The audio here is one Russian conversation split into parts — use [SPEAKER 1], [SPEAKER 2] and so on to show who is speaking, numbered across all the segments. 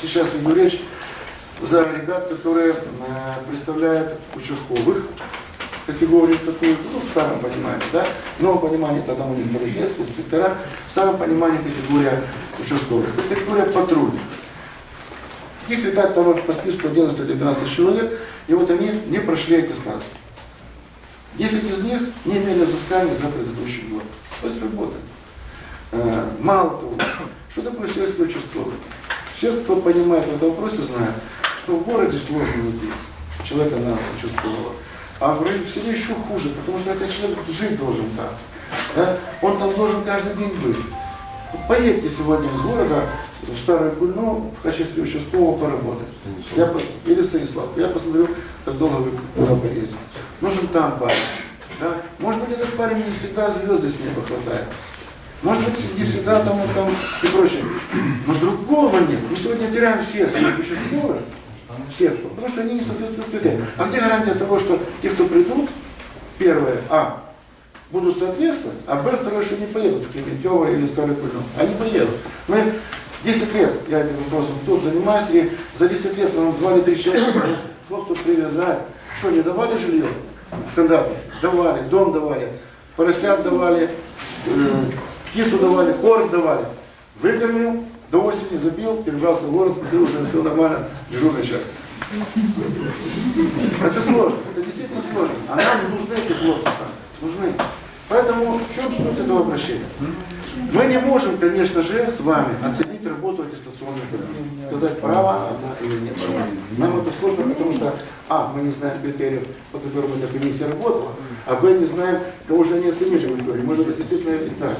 [SPEAKER 1] сейчас веду речь за ребят, которые э, представляют участковых категорию такую, ну, в старом понимании, да, в новом понимании там у них полицейские, инспектора, в старом понимании категория участковых, категория патрульных. Таких ребят там по списку 11 или 12 человек, и вот они не прошли аттестацию. 10 из них не имели взыскания за предыдущий год. То есть работали. Э, Мало того, что такое сельский участковый? Все, кто понимает в этом вопросе, знают, что в городе сложно найти человека на участкового. А в районе- в селе еще хуже, потому что этот человек жить должен там. да? Он там должен каждый день быть. Поедьте сегодня из города в Старую Кульну в качестве участкового поработать. Я, или Станислав. Я посмотрю, как долго вы туда поедете. Нужен там парень. Да? Может быть, этот парень не всегда звезды с неба хватает. Может быть, не всегда там, там и прочее. Но другого нет. Мы сегодня теряем всех своих участковых, всех, потому что они не соответствуют критериям. А где гарантия того, что те, кто придут, первое, а, будут соответствовать, а б, второе, что не поедут в Клеветево или Старый Кульну. Они поедут. Мы 10 лет, я этим вопросом тут занимаюсь, и за 10 лет нам 2 или 3 человека хлопцев привязали. Что, не давали жилье в кандидату? Давали, дом давали, поросят давали, птицу давали, корм давали. Выкормил, до осени забил, перебрался в город, смотрю, уже все нормально, дежурная часть. Это сложно, это действительно сложно. А нам нужны эти хлопцы нужны. Поэтому в чем суть этого обращения? Мы не можем, конечно же, с вами оценить работу аттестационной комиссии. Сказать, права она или нет. Нам это сложно, потому что, а, мы не знаем критериев, по которым эта комиссия работала, а, б, не знаем, кого же они оценили в итоге. Может быть, действительно и так.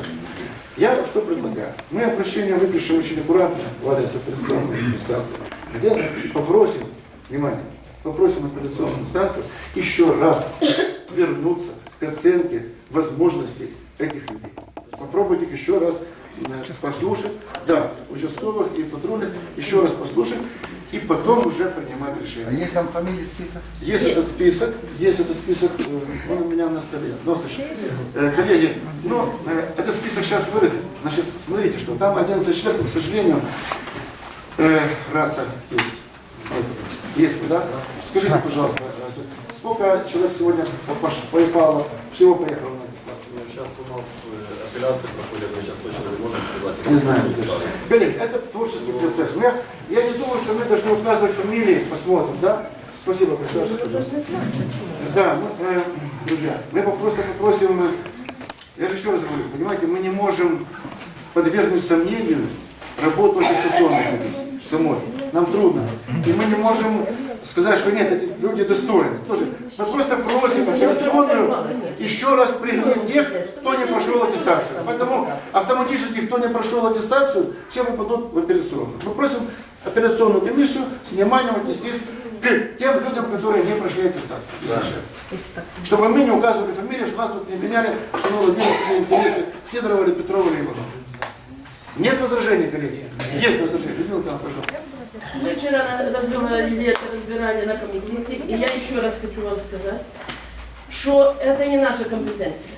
[SPEAKER 1] Я что предлагаю? Мы обращение выпишем очень аккуратно в адрес апелляционной инстанции, где попросим, внимание, попросим апелляционную инстанцию еще раз вернуться к оценке возможностей этих людей. Попробуйте их еще раз э, послушать, да, участковых и патрульных, еще раз послушать, и потом уже принимать
[SPEAKER 2] А
[SPEAKER 1] решение.
[SPEAKER 2] есть там фамилии список?
[SPEAKER 1] Есть этот список, есть этот список, э, он у меня на столе. Но, слушай, э, коллеги, ну, э, этот список сейчас вырастет. Значит, смотрите, что там 11 человек, но, к сожалению, э, раса есть. Есть, да? Скажите, пожалуйста, сколько человек сегодня поехало, всего поехало на?
[SPEAKER 3] Ну, Сейчас у нас э, апелляции проходят, мы сейчас точно не можем сказать.
[SPEAKER 1] Не знаю. Коллеги, это творческий процесс. Но я, я не думаю, что мы должны указывать фамилии, посмотрим, да? Спасибо, присаживайтесь. Да, мы, э, друзья, мы просто попросим, э, я же еще раз говорю, понимаете, мы не можем подвергнуть сомнению работу аттестационной комиссии самой. Нам трудно. И мы не можем сказать, что нет, эти люди достойны. Тоже. Мы просто просим апелляционную еще раз принять тех, кто не прошел аттестацию. Поэтому автоматически, кто не прошел аттестацию, все попадут в апелляционную. Мы просим апелляционную комиссию с вниманием отнестись к тем людям, которые не прошли аттестацию. изначально. Чтобы мы не указывали фамилии, что нас тут не меняли, что мы владели интересы Сидорова или Петрова или Иванова. Нет возражений, коллеги? Есть возражения. Людмила Николаевна, пожалуйста.
[SPEAKER 4] Мы вчера разговаривали, это разбирали на комитете, и я еще раз хочу вам сказать, что это не наша компетенция,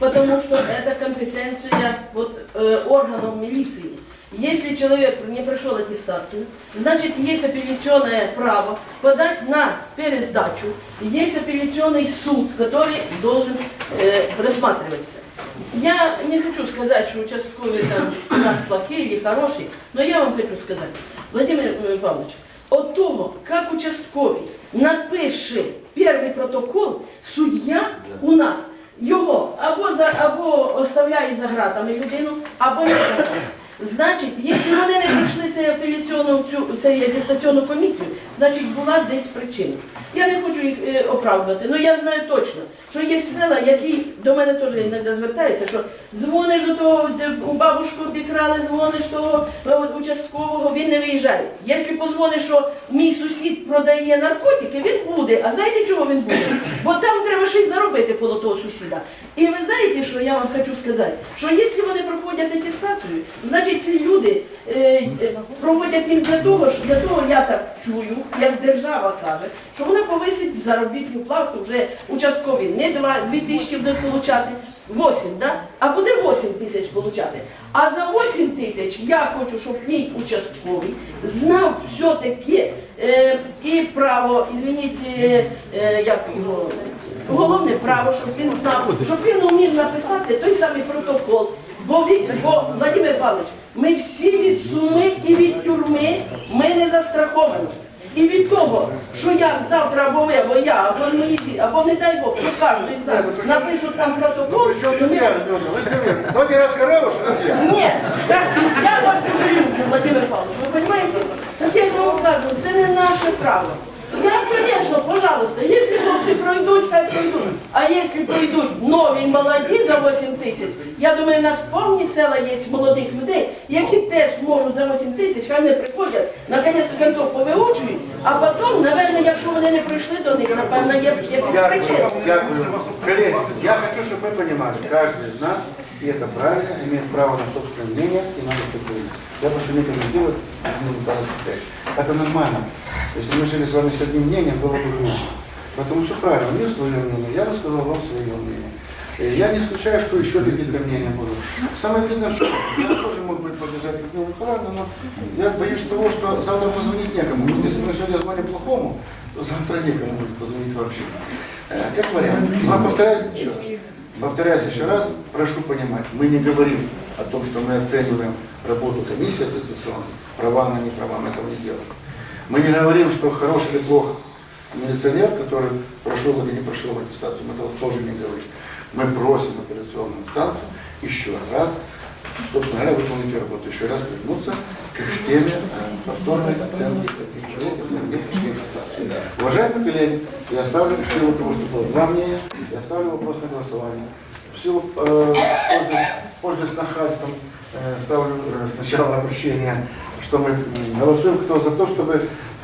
[SPEAKER 4] потому что это компетенция вот, э, органов милиции. Если человек не прошел аттестацию, значит есть апелляционное право подать на пересдачу, есть апелляционный суд, который должен э, рассматриваться. Я не хочу сказать, что участковый там у нас плохие или хорошие, но я вам хочу сказать, Владимир э, Павлович, от того, як участковый напише перший протокол, суддя у нас його або за або оставляє за гратами людину, або не. Значить, якщо вони не пройшли цю апеляційну цю цю атестаційну комісію, значить була десь причина. Я не хочу їх е, оправдувати, але я знаю точно, що є села, які до мене теж іноді звертаються, що дзвониш до того, де у бабушку обікрали, дзвониш того е, участкового, він не виїжджає. Якщо позвониш, що мій сусід продає наркотики, він буде. А знаєте, чого він буде? Бо там треба й заробити коло того сусіда. І ви знаєте, що я вам хочу сказати? Що якщо вони проходять значить ці люди е, е, проводять їм для того, що для того я так чую, як держава каже, що вона повисить заробітну плату вже участкові не 2, 2 тисячі буде получати, 8, да? а буде 8 тисяч получати. А за 8 тисяч я хочу, щоб мій участковий знав все-таки е, і право, извиніть, е, е, як його, головне право, щоб він знав, щоб він умів написати той самий протокол. Бо, він, бо Владимир Павлович, ми всі від суми і від тюрми ми не застраховані. І від того, що я завтра або ви, або я, або мої діти, або не дай Бог, хто кожен з нас напишуть нам протокол,
[SPEAKER 1] тут
[SPEAKER 4] ми
[SPEAKER 1] давайте раз корова, что раз я.
[SPEAKER 4] ні, так, я вас дуже люблю, Владимир Павлович, ви розумієте? Так я вам кажу, це не наше право. А якщо пройдуть нові молоді за 8 тисяч, я думаю, у нас повні села є молодих людей, які теж можуть за 8 тисяч, хай вони приходять, наконець концов повиучують, а потім, напевно, якщо вони не прийшли до них, напевно, є якісь причини.
[SPEAKER 1] Дякую. Дякую. Коллеги, я хочу, чтобы вы понимали, каждый из нас, и это правильно, имеет право на собственное мнение и на выступление. Я прошу не комментировать, не пытаюсь Это нормально. Если мы жили с вами с одним мнением, было бы глупо. Поэтому все правильно, у нее свое мнение, я рассказал вам свое мнение. Э, Я не исключаю, что еще какие-то мнения будут. Самое обидное, что я тоже мог быть поддержать Людмилу Николаевну, но я боюсь того, что завтра позвонить некому. Вот Если мы сегодня звоним плохому, то завтра некому будет позвонить вообще. Э, Как вариант. Но повторяюсь еще раз. Повторяюсь еще раз, прошу понимать, мы не говорим о том, что мы оцениваем работу комиссии аттестационной, права она, не права, мы этого не делаем. Мы не говорим, что хороший или плох милиционер, который прошел или не прошел аттестацию, мы этого тоже не говорим. Мы просим апелляционную инстанцию еще раз, собственно говоря, выполнить работу, еще раз вернуться к теме э, повторной оценки не прошли аттестацию. Уважаемые коллеги, я ставлю в силу того, что было два мнения, я ставлю вопрос на голосование. В силу, э, пользуясь, нахальством, э, ставлю э, сначала обращение, что мы голосуем, кто за то, чтобы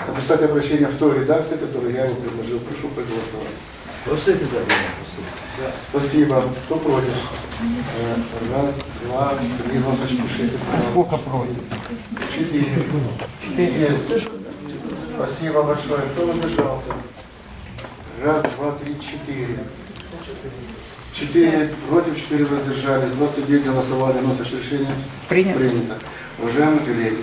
[SPEAKER 1] написать обращение в той редакции, которую я его предложил. Прошу проголосовать.
[SPEAKER 2] Просити далі, просити.
[SPEAKER 1] Спасибо. Кто против? Э, Раз, два, три, носочки, шесть. Сколько против? Четыре. Есть. Спасибо большое. Кто воздержался? Раз, два, три, четыре. Четыре против, четыре воздержались. 29 голосовали. Носочки решение
[SPEAKER 5] Принято.
[SPEAKER 1] принято. Уважаемые коллеги,